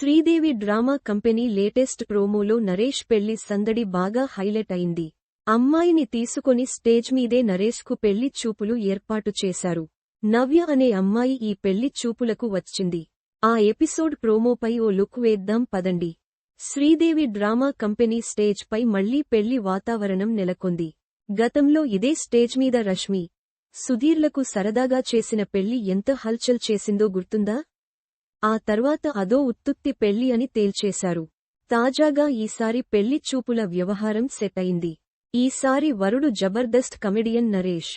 Sridevi drama company latest ప్రోమోలో నరేష్ పెళ్ళి సందడి బాగా హైలైట్ అయింది. అమ్మాయిని తీసుకొని స్టేజ్ మీదే నరేష్కు పెళ్ళి చూపులు ఏర్పాటు చేశారు. నవ్య అనే అమ్మాయి ఈ పెళ్ళి చూపులకు వచ్చింది. ఆ ఎపిసోడ్ ప్రోమోపై ఓ లుక్ వేద్దాం పదండి. శ్రీదేవి డ్రామా కంపెనీ స్టేజ్ పై మళ్ళీ పెళ్ళి వాతావరణం నెలకొంది. గతంలో ఇదే స్టేజ్ మీద రష్మి సుధీర్లకు సరదాగా చేసిన పెళ్ళి ఎంత హల్చల్ చేసిందో గుర్తుందా? ఆ తర్వాత అదో ఉత్తుత్తి పెళ్ళి అని తేల్చేశారు. తాజాగా ఈసారి పెళ్ళి చూపుల వ్యవహారం సెట్ అయింది. ఈసారి వరుడు జబర్దస్త్ కమెడియన్ నరేష్.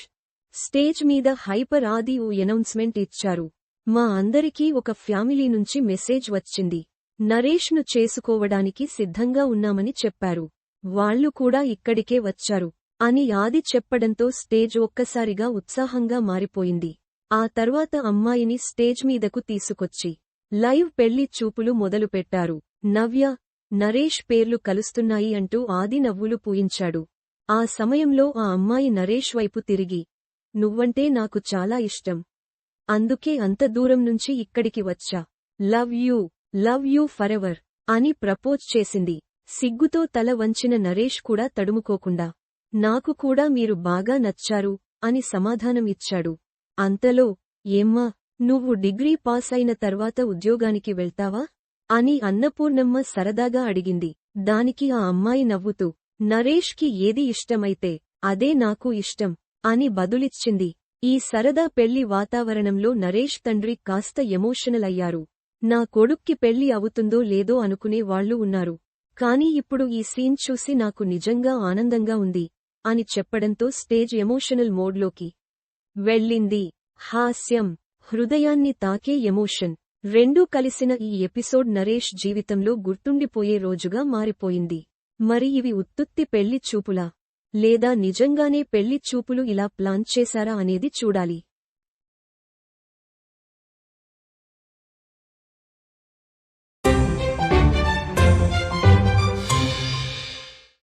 స్టేజ్ మీద హైపర్ ఆది ఓ ఎనౌన్స్మెంట్ ఇచ్చారు. మా అందరికీ ఒక ఫ్యామిలీ నుంచి మెసేజ్ వచ్చింది. నరేష్ను చేసుకోవడానికి సిద్ధంగా ఉన్నామని చెప్పారు. వాళ్ళు కూడా ఇక్కడికే వచ్చారు. అని ఆది చెప్పడంతో స్టేజ్ ఒక్కసారిగా ఉత్సాహంగా మారిపోయింది. ఆ తర్వాత అమ్మాయిని స్టేజ్ మీదకు తీసుకొచ్చి లైవ్ పెళ్ళి చూపులు మొదలుపెట్టారు. నవ్య నరేష్ పేర్లు కలుస్తున్నాయి అంటూ ఆది నవ్వులు పూయించాడు. ఆ సమయంలో ఆ అమ్మాయి నరేష్ వైపు తిరిగి నువ్వంటే నాకు చాలా ఇష్టం. అందుకే అంత దూరం నుంచి ఇక్కడికి వచ్చా. Love you love you forever అని ప్రపోజ్ చేసింది. సిగ్గుతో తల వంచిన నరేష్ కూడా తడుముకోకుండా నాకు కూడా మీరు బాగా నచ్చారు అని సమాధానం ఇచ్చాడు అంతలో ఏమ్మా నువ్వు డిగ్రీ పాస్ అయిన తర్వాత ఉద్యోగానికి వెళ్తావా? అని అన్నపూర్ణమ్మ సరదాగా అడిగింది. దానికి ఆ అమ్మాయి నవ్వుతూ నరేష్కి ఏది ఇష్టమైతే అదే నాకు ఇష్టం అని బదులిచ్చింది. ఈ సరదా పెళ్ళి వాతావరణంలో నరేష్ తండ్రి కాస్త ఎమోషనల్ అయ్యారు. నా కొడుక్కి పెళ్ళి అవుతుందో లేదో అనుకునే వాళ్ళు ఉన్నారు. కాని ఇప్పుడు ఈ సీన్ చూసి నాకు నిజంగా ఆనందంగా ఉంది అని చెప్పడంతో స్టేజ్ ఎమోషనల్ మోడ్లోకి వెళ్ళింది. హాస్యం. హృదయాన్ని తాకే ఎమోషన్. రెండూ కలిసిన ఈ ఎపిసోడ్ నరేష్ జీవితంలో గుర్తుండిపోయే రోజుగా మారిపోయింది. మరి ఇవి ఉత్తుత్తి పెళ్ళి చూపులా? లేదా నిజంగానే పెళ్ళి చూపులు ఇలా ప్లాన్ చేశారా అనేది చూడాలి.